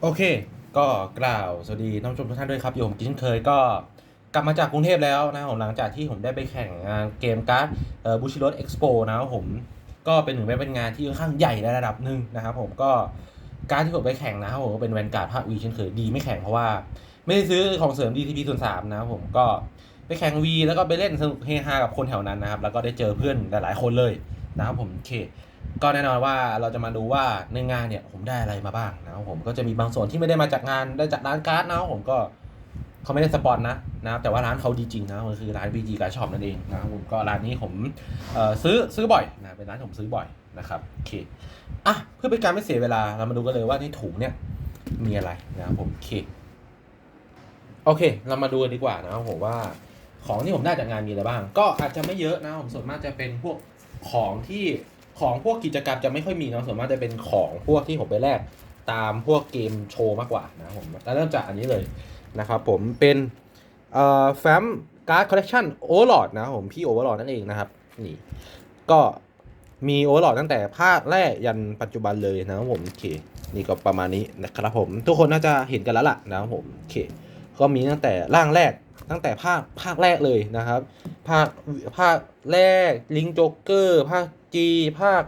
โอเค ก็กล่าวสวัสดีท่านผู้ชมทุกท่านด้วยครับอยู่ผมกินเคยก็กลับมาจากกรุงเทพแล้วนะผมหลังจากที่ผมได้ไปแข่งงานเกมการ์ดบูชิโรสเอ็กซ์โปนะครับผมก็เป็นหนึ่งในเป็นงานที่ค่อนข้างใหญ่ในระดับหนึ่งนะครับผมก็การดที่ผมไปแข่งนะครับผมก็เป็นแวนการ์ดภาควีเช่นเคยดีไม่แข่งเพราะว่า ไม่ได้ซื้อของเสริม DTP ส่วนสามนะครับผมก็ไปแข่งวีแล้วก็ไปเล่นสนุกเฮฮากับคนแถวนั้นนะครับแล้วก็ได้เจอเพื่อนหลายๆคนเลย นะครับผมโอเค ก็แน่นอนว่าเราจะมาดูว่าในงานเนี่ยผมได้อะไรมาบ้างนะครับผมก็จะมีบางส่วนที่ไม่ได้มาจากงานได้จากร้านการ์ดนะครับผมก็เขาไม่ได้สปอนนะนะครับแต่ว่าร้านเขาดีจริงนะมันคือร้าน BG การ์ดช็อปนั่นเองนะครับผมก็ร้านนี้ผมซื้อซื้อบ่อยนะเป็นร้านที่ผมซื้อบ่อยนะครับโอเคอะเพื่อเป็นการไม่เสียเวลาเรามาดูกันเลยว่าในถุงเนี่ยมีอะไรนะครับผมโอเคโอเค เรามาดูกันดีกว่านะครับผมว่าของที่ผมได้จากงานมีอะไรบ้าง ก็อาจจะไม่เยอะนะผมส่วนมากจะเป็นพวก ของที่ของพวกกิจกรรมจะไม่ค่อยมีเนาะส่วนมากจะเป็นของพวกที่ผมไปแลกตามพวกเกมโชว์มากกว่านะผมแล้วเริ่มจากอันนี้เลยนะครับผมเป็นเอ่อแฟ้มการ์ดคอลเลคชันโอเวอร์ลอดนะผมพี่โอเวอร์ลอดนั่นเองนะครับนี่ก็มีโอเวอร์ลอดตั้งแต่ภาคแรกยันปัจจุบันเลยนะครับผมโอเคนี่ก็ประมาณนี้นะครับผม ทุกคนน่าจะเห็นกันแล้วล่ะนะครับผมโอเคก็มีตั้งแต่ร่างแรก ตั้งแต่ภาคภาคแรกเลยนะครับ ภาคภาคแรกลิงโจ๊กเกอร์ภาคจีภาค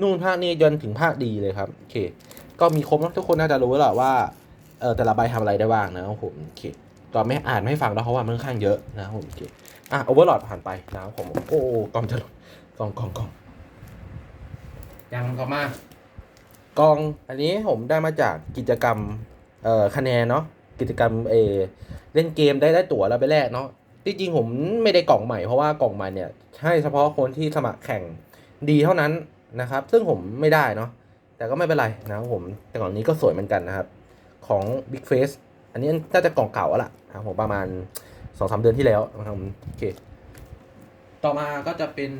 นู่นภาคนี้จนถึงภาคดีเลยครับโอเคก็มีครบนะทุกคนน่าจะรู้แล้วแหละว่าเออแต่ละใบทำอะไรได้บ้างนะครับผมโอเคก็ไม่อ่านไม่ฟังแล้วเพราะว่ามันค่อนข้างเยอะนะครับผมโอเคอะโอเวอร์ลอดผ่านไปนะครับผมโอ้กล่องจะหล่นกล่องกล่องกล่องยังต่อมากล่องอันนี้ผมได้มาจากกิจกรรมเอ่อคะแนนเนาะ กิจกรรมเอเล่นเกมได้ได้ตั๋วแล้วไปแลกเนาะจริงๆผมไม่ได้กล่องใหม่เพราะว่ากล่องใหม่เนี่ยให้เฉพาะคนที่สมัครแข่งดีเท่านั้นนะครับ ซึ่งผมไม่ได้เนาะแต่ก็ไม่เป็นไรนะครับผมแต่กล่องนี้ก็สวยเหมือนกันนะครับของ Big Face อันนี้น่าจะกล่องเก่าแล้วล่ะนะครับผมประมาณสองสามเดือนที่แล้วนะครับโอเค ต่อมาก็จะเป็น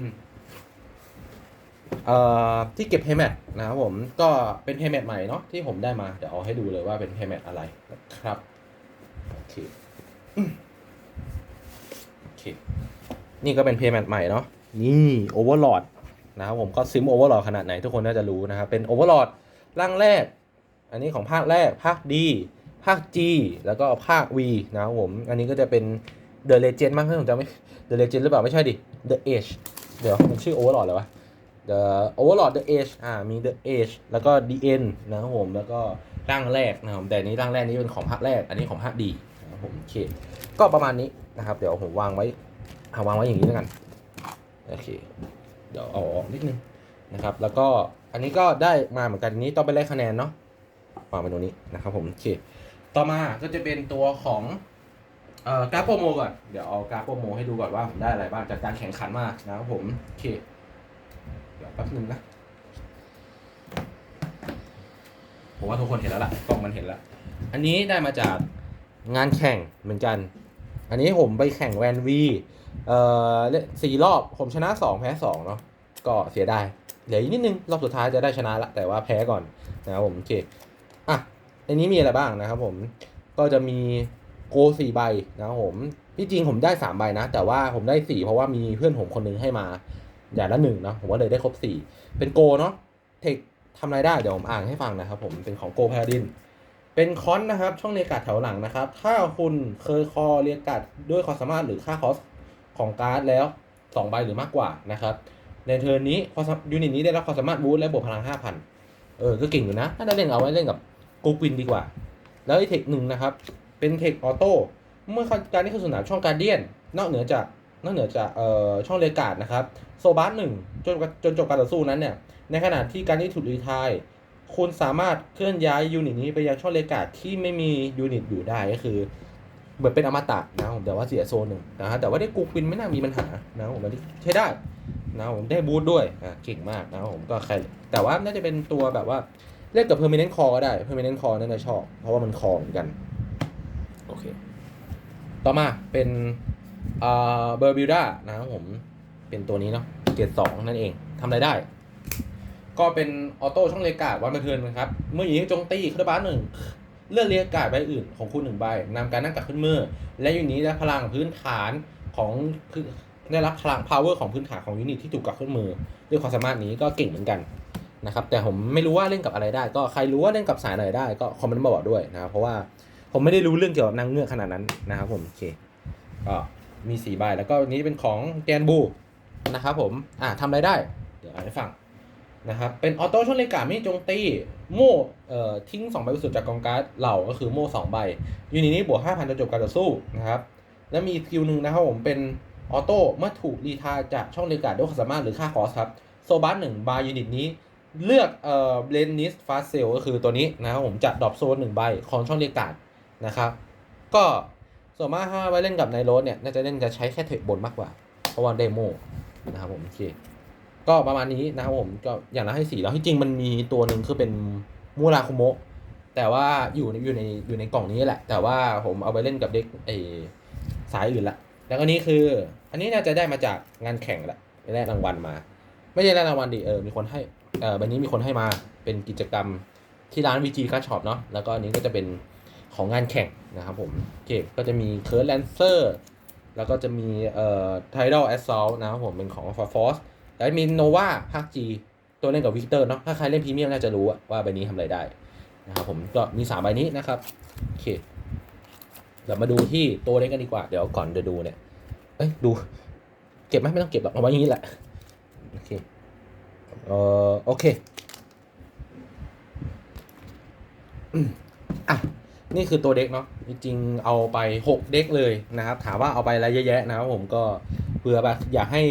ที่เก็บ Paymat นะครับผมก็เป็น Paymat ใหม่เนาะที่ผมได้มาเดี๋ยวเอาให้ดูเลยว่าเป็น Paymat อะไรนะครับโอเคโอเคนี่ก็เป็นเพย์แมทใหม่เนาะนี่โอเวอร์ลอดนะครับผมก็ซิมโอเวอร์ลอดขนาดไหนทุกคนน่าจะรู้นะครับเป็นโอเวอร์ลอดร่างแรก อันนี้ของภาคแรกภาคดีภาค G แล้วก็ภาค V นะครับผม อันนี้ก็จะเป็น The Legend มากที่ผมจะไม่ The Legend หรือเปล่า ไม่ใช่ดิ The Age เดี๋ยวมันชื่อโอเวอร์ลดเลยวะ The Overlord The Age อ่ามี The Age แล้วก็ The End นะครับผมแล้วก็ร่างแรกนะครับแต่อันนี้ร่างแรกนี้เป็นของภาคแรก อันนี้ของภาคดีนะครับผมโอเคก็ประมาณนี้นะครับเดี๋ยวผมวางไว้เอาวางไว้อย่างนี้แล้วกันโอเคเดี๋ยวเอาออกนิดนึงนะครับแล้วก็อันนี้ก็ได้มาเหมือนกันนี้ต้องไปไล่คะแนนเนาะวางไปตรงนี้นะครับผมโอเคต่อมาก็จะเป็นตัวของเอ่อการโปรโมก่อน เดี๋ยวเอาการโปรโมให้ดูก่อนว่าผมได้อะไรบ้างจากการแข่งขันมานะครับผมโอเค เดี๋ยวแป๊บนึงนะผมว่าทุกคนเห็นแล้วล่ะกล้องมันเห็นแล้ว อันนี้ได้มาจากงานแข่งเหมือนกัน อันนี้ผมไปแข่งแวนวีเอ่อสี่รอบผมชนะสองแพ้สองเนาะก็เสียดายเหลืออีกนิดนึง รอบสุดท้ายจะได้ชนะละ แต่ว่าแพ้ก่อนนะครับผมโอเคอะในนี้มีอะไรบ้างนะครับผมก็จะมีโกสี่ใบนะครับผมที่จริงผมได้สามใบนะ แต่ว่าผมได้สี่เพราะว่ามีเพื่อนผมคนนึงให้มา อย่างละหนึ่งเนาะผมก็เลยได้ครบสี่เป็นโกเนาะเทคทำอะไรได้เดี๋ยวผมอ่านให้ฟังนะครับผมเป็นของโกพาดิน เป็นคอนนะครับ ช่องเรียกาดแถวหลังนะครับ ถ้าคุณเคยคอเรียกาดด้วยความสามารถหรือค่าคอสของการ์ดแล้ว2ใบหรือมากกว่านะครับ ในเทิร์นนี้ความสยูนิตนี้ได้รับความสามารถบูสต์และบวกพลัง 5,000 เออ ก็เก่งอยู่นะถ้าได้เล่นเอาไว้เล่นกับโกกวินดีกว่า แล้วไอเทคหนึ่งนะครับ เป็นเทคออโต้เมื่อการที่เข้าสนามช่องการเดียน นอกเหนือจาก นอกเหนือจากเอ่อช่องเรียกการ์ดนะครับโซบาร์หนึ่งจนจนจบการต่อสู้นั้นเนี่ยในขณะที่การที่ถูกรีไทายคุณสามารถเคลื่อนย้ายยูนิตนี้ไปยังช่องเลกาดที่ไม่มียูนิตอยู่ได้ก็คือเหมือนเป็นอมตะนะผมแต่ว่าเสียโซนหนึ่งนะฮะแต่ว่าได้กูปินไม่น่ามีปัญหานะผมใช้ได้นะผมได้บูทด้วยอะเก่งมากนะผมก็ใครแต่ว่าน่าจะเป็นตัวแบบว่าเล่นกับ permanent core ก็ได้ permanent core นั่นจะชอบ เพราะว่ามันคอเหมือนกัน โอเค ต่อมาเป็น เบอร์บิลดานะครับผมเป็นตัวนี้เนาะเกียร์สองนั่นเองทำอะไรได้ ก็เป็นออโต้ช่องเลกาดวันบันเทิงนะครับ เมื่อหญิงโจงตีคาร์บานหนึ่งเลือกเรียกการ์ดใบอื่นของคุณหนึ่งใบนำการนั่งกลับขึ้นมือ และยูนิตนี้ได้พลังพื้นฐานของคือได้รับพลัง power ของพื้นฐานของยูนิตที่ถูกกลับขึ้นมือ ด้วยความสามารถนี้ก็เก่งเหมือนกันนะครับแต่ผมไม่รู้ว่าเล่นกับอะไรได้ ก็ใครรู้ว่าเล่นกับสายไหนได้ก็คอมเมนต์มาบอกด้วยนะครับเพราะว่าผมไม่ได้รู้เรื่องเกี่ยวกับนางเงือกขนาดนั้นนะครับผมโอเคก็ มีสีใบแล้วก็นี้เป็นของแกนบูนะครับผมอ่าทำอะไรได้ เดี๋ยวอ่านให้ฟังนะครับเป็นออโต้ช่องเลกาไม่จงตีโม่เอ่อทิ้ง2ใบบสุดจากกองการ์ดเหล่าก็คือโม่2ใบยูนิตนี้บวก5,000จนจบการต่อสู้นะครับแล้วมีสกิลหนึ่งนะครับผมเป็นออโต้เมื่อถูกรีทาจากช่องเลกาด้วยความสามารถหรือค่าคอสครับโซบัสหนึ่งบาร์ยูนิตนี้เลือกเอ่อเบลนิสฟาเซลก็คือตัวนี้นะครับผมจะดรอปโซนหนึ่งใบของช่องเลกานะครับก็ ส่วนมากถ้าไว้เล่นกับในโรสเนี่ยน่าจะเล่นจะใช้แค่เทคบนมากกว่า เพราะว่าเดโมนะครับผมโอเคก็ประมาณนี้นะครับผมก็อย่างละให้สี่แล้วที่จริงมันมีตัวหนึ่งคือเป็นมูราคุโมะแต่ว่าอยู่ในอยู่ในอยู่ในกล่องนี้แหละ แต่ว่าผมเอาไปเล่นกับเด็กไอสายอื่นละแล้วก็นี้คือ อันนี้น่าจะได้มาจากงานแข่งแหละได้รางวัลมา ไม่ใช่ได้รางวัลดิเออมีคนให้เออใบนี้มีคนให้มาเป็นกิจกรรมที่ร้าน VG การ์ดช็อปเนาะแล้วก็อันนี้ก็จะเป็น ของงานแข่งนะครับผมโอเคก็จะมีเคิร์ดแลนเซอร์แล้วก็จะมีเอ่อไทดอลแอสซอลนะครับผมเป็นของฟอร์ฟอสแล้วมีโนวาภาคจีตัวเล่นกับวิกเตอร์เนาะถ้าใครเล่นพรีเมียมน่าจะรู้ว่าใบนี้ทำอะไรได้นะครับผมก็มีสามใบนี้นะครับโอเคเดี๋ยวมาดูที่ตัวเล็กกันดีกว่าเดี๋ยวก่อนจะดูเนี่ยเอ้ยดู เก็บไหมไม่ต้องเก็บหรอกเอาไว้อย่างนี้แหละโอเคเอ่อโอเคอะ นี่คือตัวเด็กเนาะจริงๆเอาไปหกเด็กเลยนะครับ ถามว่าเอาไปอะไรเยอะแยะนะครับผมก็เพื่อแบบอยากให้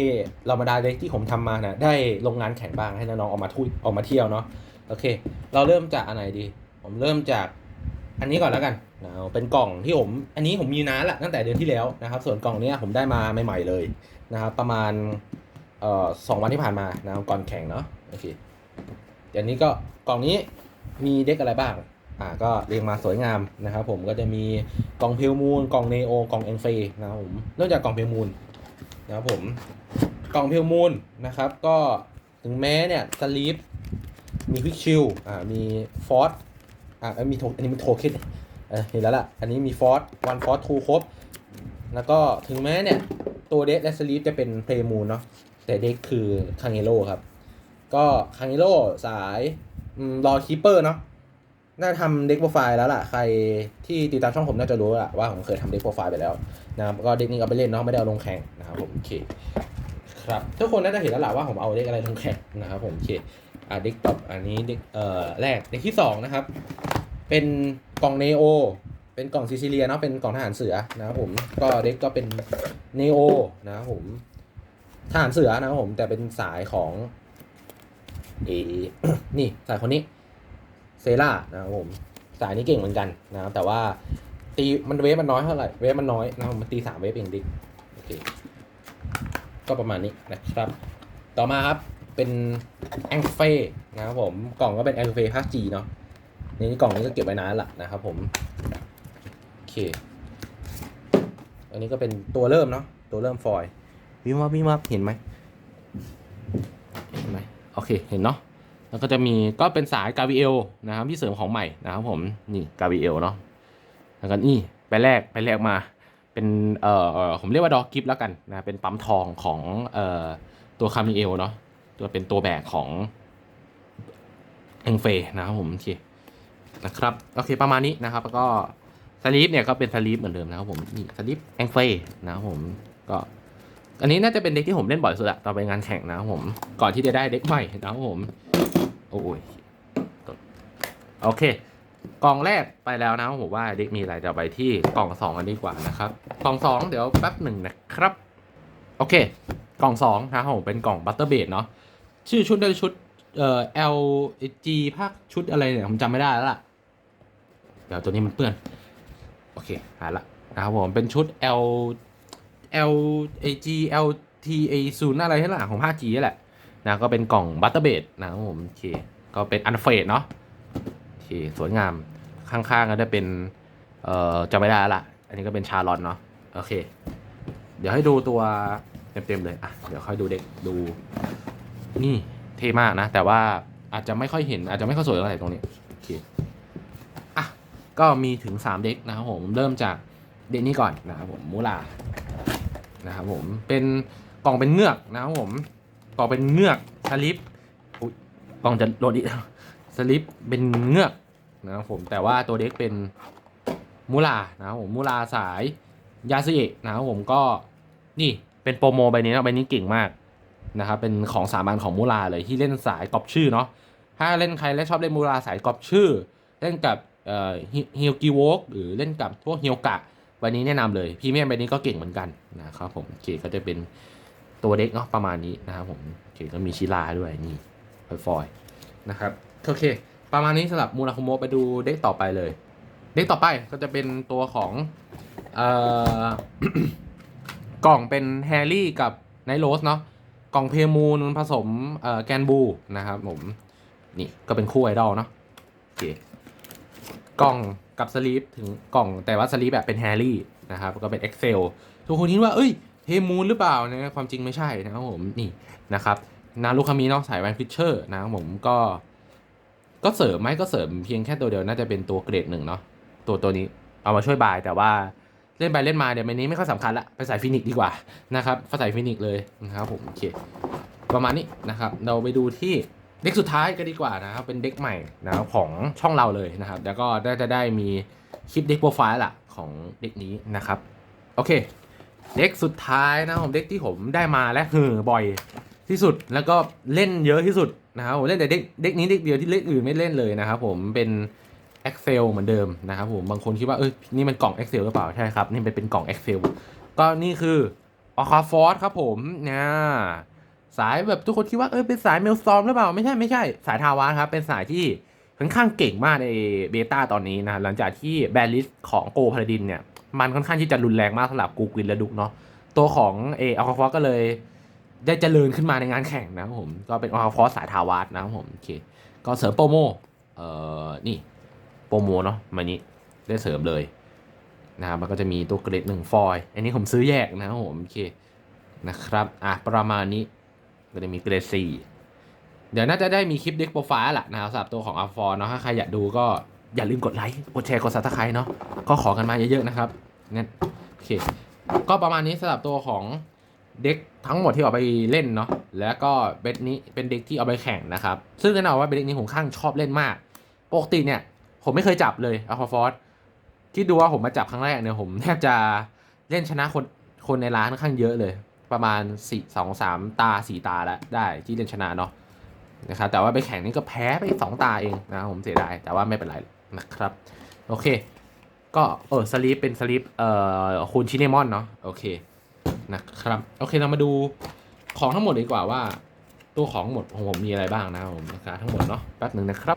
เรามาดาเด็กที่ผมทำมานะได้ลงงานแข่งบ้างให้น้องๆออกมาทุยออกมาเที่ยวเนาะโอเค เราเริ่มจากอันไหนดี ผมเริ่มจากอันนี้ก่อนแล้วกันนะเป็นกล่องที่ผมอันนี้ผมมีนานละตั้งแต่เดือนที่แล้วนะครับ ส่วนกล่องนี้ผมได้มาใหม่ๆเลยนะครับประมาณเอ่อสองวันที่ผ่านมานะก่อนแข่งเนาะโอเคเดี๋ยวนี้ก็กล่องนี้มีเด็กอะไรบ้าง อ่าก็เรียงมาสวยงามนะครับผมก็จะมีกล่องเพลมูลกล่องเนโอกล่องเอ็นเฟนะครับผมเริ่มจากกล่องเพลมูลนะครับผมกล่องเพลมูลนะครับ ก็ถึงแม้เนี่ยสลีปมีควิกชิลอ่ามีฟอสอ่าเอ้มีโทอันนี้มีโทค็นเออเห็นแล้วล่ะ อันนี้มีฟอสวันฟอสทูครบ แล้วก็ถึงแม้เนี่ยตัวเด็กและสลีปจะเป็นเพลมูลเนาะแต่เด็กคือคังเอโ o ครับ ก็คังเอโ o สายรอคีเปอร์เนาะ น่าทำเด็กโปรไฟล์แล้วล่ะ ใครที่ติดตามช่องผมน่าจะรู้ล่ะว่าผมเคยทำเด็กโปรไฟล์ไปแล้วนะครับก็เด็กนี้เอาไปเล่นเนาะไม่ได้เอาลงแข่งนะครับผมโอเคครับทุกคนน่าจะเห็นแล้วล่ะว่าผมเอาเด็กอะไรลงแข่งนะครับผมโอเคอ่าเด็กตอบอันนี้เด็กเอ่อแรกเด็กที่สองนะครับ เป็นกล่องเนโอเป็นกล่องซิซิเลียเนาะเป็นกล่องทหารเสือนะครับผมก็เด็กก็เป็นเนโอนะครับผมทหารเสือนะครับผมแต่เป็นสายของเอนี่สายคนนี้ ซล่านะครับผมสายนี้เก่งเหมือนกันนะครับแต่ว่าตีมันเวฟมันน้อยเท่าไหร่เวฟมันน้อยนะครับมันตีสามเวฟเองดิโอเคก็ประมาณนี้นะครับ ต่อมาครับเป็นแองเฟนะครับผมกล่องก็เป็นแองเฟภาคจีเนาะนี่กล่องนี้ก็เก็บไว้นานละนะครับผมโอเค อันนี้ก็เป็นตัวเริ่มเนาะตัวเริ่มฟอยวิมวับวิมวับเห็นไหมเห็นไหมโอเคเห็นเนาะ แล้วก็จะมีก็เป็นสายกา v เอลนะครับที่เสริมของใหม่นะครับผมนี่กา v เอลเนาะแล้วก็นี่ไปแลกไปแลกมาเป็นเอ่อเอ่อผมเรียกว่าดอกกิฟแล้วกันนะเป็นปั๊มทองของเอ่อตัวคามิเอลเนาะตัวเป็นตัวแบกของเองเฟนะครับผมโอเคนะครับโอเคประมาณนี้นะครับ แล้วก็สลีปเนี่ยก็เป็นสลีปเหมือนเดิมนะครับผมนี่สลีปเองเฟนะครับผมก็ อันนี้น่าจะเป็นเด็กที่ผมเล่นบ่อยสุดอะตอนไปงานแข่งนะครับผม ก่อนที่จะได้เด็กใหม่นะครับผม โอ้ยโอเค กล่องแรกไปแล้วนะผมว่าเด็กมีอะไรจะไปที่กล่องสองกันดีกว่านะครับ กล่องสองเดี๋ยวแป๊บหนึ่งนะครับ โอเค กล่องสองนะผมเป็นกล่องบัตเตอร์เบดเนาะ ชื่อชุดได้ชุดเอ่อ L G ภาคชุดอะไรเนี่ยผมจำไม่ได้แล้วล่ะ เดี๋ยวตัวนี้มันเปื้อน โอเคหายละนะครับผมเป็นชุด L L A G L T A ศูนย์อะไรที่หลังของภาค G นี่แหละนะก็เป็นกล่องบัตเตอร์เบดนะครับผมโอเคก็เป็นอันเฟดเนาะโอเคสวยงามข้างๆก็จะเป็นเอ่อจำไม่ได้แล้วละอันนี้ก็เป็นชาลอนเนาะโอเค เดี๋ยวให้ดูตัวเต็มๆเลยอะเดี๋ยวค่อยดูเด็กดู นี่เท่มากนะ แต่ว่าอาจจะไม่ค่อยเห็นอาจจะไม่ค่อยสวยเท่าไหร่ตรงนี้โอเคอะก็มีถึง 3 เด็กนะครับผมเริ่มจากเด็กนี้ก่อนนะครับผมมูลา นะครับผมเป็นกล่องเป็นเงือกนะครับผมกล่องเป็นเงือกชาลิปกล่องจะโหลดอีกสลิปเป็นเงือกนะครับผมแต่ว่าตัวเด็กเป็นมูลานะครับผมมูลาสายยาสึเอะนะครับผมก็นี่เป็นโปรโมใบนี้นะใบนี้เก่งมากนะครับเป็นของสามัญของมูลาเลยที่เล่นสายกรอบชื่อเนาะถ้าเล่นใครและชอบเล่นมูลาสายกรอบชื่อ เล่นกับเอ่อฮิลกิวอกหรือเล่นกับพวกฮิลกะ ใบนี้แนะนำเลยพรีเมียมใบนี้ก็เก่งเหมือนกันนะครับผมโอเคก็จะเป็นตัวเด็กเนาะประมาณนี้นะครับผมโอเคก็มีชิลาด้วยนี่ฟอยๆนะครับโอเค ประมาณนี้สำหรับมูราคุโมะไปดูเด็กต่อไปเลย เด็กต่อไปก็จะเป็นตัวของเอ่อกล่องเป็นแฮร์รี่กับไนโรสเนาะกล่องเพมูนผสมเอ่อแกนบูนะครับผมนี่ก็เป็นคู่ไอดอลเนาะโอเคกล่อง กับสลีปถึงกล่องแต่ว่าสลีปแบบเป็นแฮร์รี่นะครับก็เป็น Excel ทุกคนคิดว่าเอ้ยเพมูนหรือเปล่านะความจริงไม่ใช่นะครับผมนี่นะครับนารุคามิเนาะสายแวนฟิชเชอร์นะครับผมก็ก็เสริมไหมก็เสริมเพียงแค่ตัวเดียวน่าจะเป็นตัวเกรดหนึ่งเนาะตัวตัวนี้เอามาช่วยบายแต่ว่าเล่นไปเล่นมาเดี๋ยวมันนี้ไม่ค่อยสำคัญละไปใส่ฟินิกดีกว่านะครับใส่ฟินิกเลยนะครับผมโอเคประมาณนี้นะครับ เราไปดูที่ เด็กสุดท้ายก็ดีกว่านะครับเป็นเด็กใหม่นะครับของช่องเราเลยนะครับ แล้วก็ได้จะได้มีคลิปเด็กโปรไฟล์ละของเด็กนี้นะครับโอเค เด็กสุดท้ายนะผมเด็กที่ผมได้มาและหือบ่อยที่สุดแล้วก็เล่นเยอะที่สุดนะครับผมเล่นแต่เด็กเด็กนี้เด็กเดียวที่เล่นอื่นไม่เล่นเลยนะครับผมเป็น Excel เหมือนเดิมนะครับผมบางคนคิดว่าเอ้ยนี่มันกล่อง Excel หรือเปล่าใช่ครับ นี่เป็นเป็นกล่อง Excel ก็นี่คืออคาฟอร์ครับผมนะ สายแบบทุกคนคิดว่าเออเป็นสายเมลซอมหรือเปล่าไม่ใช่ไม่ใช่สายทาวาครับเป็นสายที่ค่อนข้างเก่งมากในเบต้าตอนนี้นะหลังจากที่แบนลิสของโกพาดินเนี่ยมันค่อนข้างที่จะรุนแรงมากสำหรับกูกินและดุกเนาะตัวของเออคาฟอร์ก็เลยได้เจริญขึ้นมาในงานแข่งนะครับผมก็เป็นออฟอสสายทาวาสนะครับผมโอเคก็เสริมโปรโมเอ่อนี่โปรโมเนาะมานี้ได้เสริมเลยนะครับมันก็จะมีตัวเกรดหนึ่งฟอยล์อันนี้ผมซื้อแยกนะครับผมโอเคนะครับอะประมาณนี้ จะมีเกรดสี่เดี๋ยวน่าจะได้มีคลิปเด็กโปรไฟล์แหละนะครับสำหรับตัวของอัลฟอร์เนาะถ้าใครอยากดูก็อย่าลืมกดไลค์ กดแชร์ กดซับสไครต์เนาะ ก็ขอกันมาเยอะๆนะครับงั้นโอเค ก็ประมาณนี้สำหรับตัวของเด็กทั้งหมดที่เอาไปเล่นเนาะ แล้วก็เบ็ดนี้เป็นเด็กที่เอาไปแข่งนะครับ ซึ่งแน่นอนว่าเป็ดนี้ผมข้างชอบเล่นมาก ปกติเนี่ย ผมไม่เคยจับเลยอัลฟาฟอร์คิดดูว่าผมมาจับครั้งแรกเนี่ยผมแทบจะเล่นชนะคนคนในร้านค่อนข้างเยอะเลย ประมาณสี่สองสามตาสี่ตาแล้วได้ที่เล่นชนะเนาะนะครับแต่ว่าไปแข่งนี่ก็แพ้ไปสองตาเองนะผมเสียดายแต่ว่าไม่เป็นไรนะครับ โอเค ก็เออสลีปเป็นสลีปเอ่อคูณชินเนมอนเนาะโอเคนะครับโอเคเรามาดูของทั้งหมดดีกว่าว่า ตัวของหมดของผมมีอะไรบ้างนะครับผมราคาทั้งหมดเนาะแป๊บหนึ่งนะครับ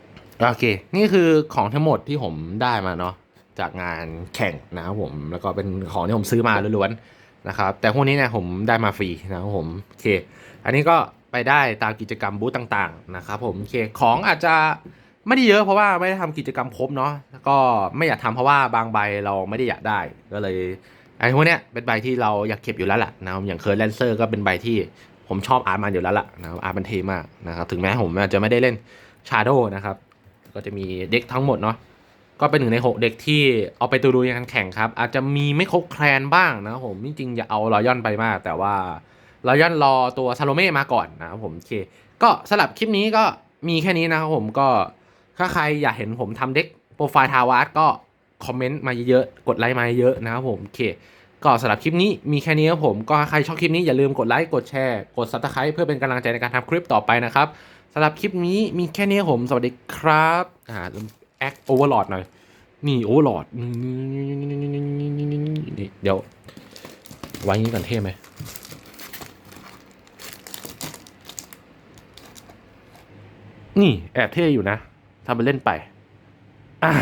โอเค นี่คือของทั้งหมดที่ผมได้มาเนาะจากงานแข่งนะครับผมแล้วก็เป็นของที่ผมซื้อมาล้วนๆ นะครับแต่พวกนี้เนี่ยผมได้มาฟรีนะครับผมโอเค อันนี้ก็ไปได้ตามกิจกรรมบูธต่างๆนะครับผมโอเคของอาจจะไม่ได้เยอะเพราะว่าไม่ได้ทำกิจกรรมครบเนาะก็ไม่อยากทำเพราะว่าบางใบเราไม่ได้อยากได้ก็เลยไอ้พวกเนี้ยเป็นใบที่เราอยากเก็บอยู่แล้วแหละนะครับอย่างเคิร์แลนเซอร์ก็เป็นใบที่ผมชอบอาร์ตมันอยู่แล้วล่ะนะครับอาร์ตมันเทมากนะครับถึงแม้ผมอาจจะไม่ได้เล่นชาโดนะครับก็จะมีเด็กทั้งหมดเนาะ ก็เป็นหนึ่งในหกเด็กที่เอาไปตัวดูในการแข่งครับ อาจจะมีไม่ครบแคลนบ้างนะผมจริงๆอย่าเอารอยอนไปมาก แต่ว่ารอยอนรอตัวซาโลเม่มาก่อนนะครับผมโอเค ก็สำหรับคลิปนี้ก็มีแค่นี้นะครับผมก็ถ้าใครอยากเห็นผมทำเด็กโปรไฟล์ทาวาสก็คอมเมนต์มาเยอะๆกดไลค์มาเยอะนะครับผมโอเคก็สำหรับคลิปนี้มีแค่นี้ครับผม ก็ใครชอบคลิปนี้อย่าลืมกดไลค์ กดแชร์ กด subscribe เพื่อเป็นกำลังใจในการทำคลิปต่อไปนะครับสำหรับคลิปนี้มีแค่นี้ครับผม สวัสดีครับอ่า แอคโอเวอร์ลอดหน่อย นี่โอเวอร์ลอดนี่เดี๋ยว ไว้นี้ก่อนเท่ไหมนี่แอบเท่อยู่นะทำไปเล่นไปอ่า